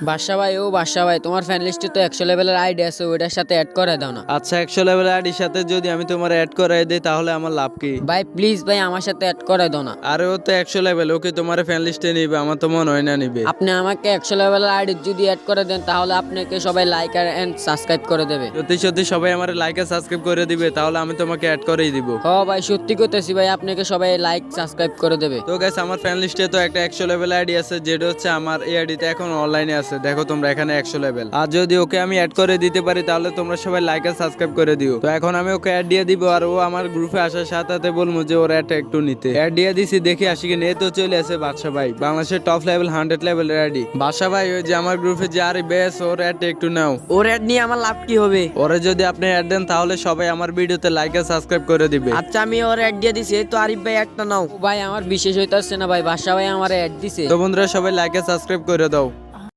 বাসা ভাই ও বাসা ভাই তোমার ফ্যান লিস্টে তো একশো লেভেলের আইডি আছে ওইটার সাথে অ্যাড করে দাও না। আচ্ছা একশো লেভেল আইডির সাথে যদি আমি তোমার অ্যাড করাই দিই তাহলে আমার লাভ কি? ভাই প্লিজ ভাই আমার সাথে অ্যাড করে দাও না। আরে ও তো একশো লেভেল ওকে তোমার ফ্যান লিস্টে নিবে আমার তো মনে হয় না নিবে। আপনি আমাকে একশো লেভেলের আইডি যদি অ্যাড করে দেন তাহলে আপনাকে সবাই লাইক আর এন্ড সাবস্ক্রাইব করে দেবে। সত্যি সত্যি সবাই আমার লাইক আর সাবস্ক্রাইব করে দিবে তাহলে আমি তোমাকে অ্যাড করেই দিব। হ ভাই সত্যি করতেছি ভাই আপনাকে সবাই লাইক সাবস্ক্রাইব করে দেবে। তো গাইস আমার ফ্যান লিস্টে তো একটা একশো লেভেল আইডি আছে যেটা হচ্ছে আমার এই আইডিতে এখন অনলাইনে আছে। দেখো তোমরা এখানে একশো লেভেল আর যদি ওকে আমি অ্যাড করে দিতে পারি তাহলে তোমরা সবাই লাইক আর সাবস্ক্রাইব করে দিও। তো এখন আমি ওকে অ্যাড দিয়ে দিব আর ও আমার গ্রুপে আসার সাথে সাথে বলব যে ওর অ্যাড একটু নিতে। অ্যাড দিয়ে দিছি দেখি আসি কি নিয়ে তো চলে আসে বাদশা ভাই। বাংলাদেশের top level hundred level ID Badsha ভাই ওই যে আমার গ্রুপে যে আরে বেশ ওর অ্যাড একটু নাও। ওর অ্যাড নিয়ে আমার লাভ কি হবে? ওরে যদি আপনি অ্যাড দেন তাহলে সবাই আমার ভিডিওতে লাইক আর সাবস্ক্রাইব করে দিবে। আচ্ছা আমি ওর অ্যাড দিয়ে দিছি। এই তো আরিফ ভাই একটা নাও। ভাই আমার বিশেষ হইতে আসছে না ভাই। বাসা ভাই আমার অ্যাড দিছে। তো বন্ধুরা সবাই লাইক আর সাবস্ক্রাইব করে দাও।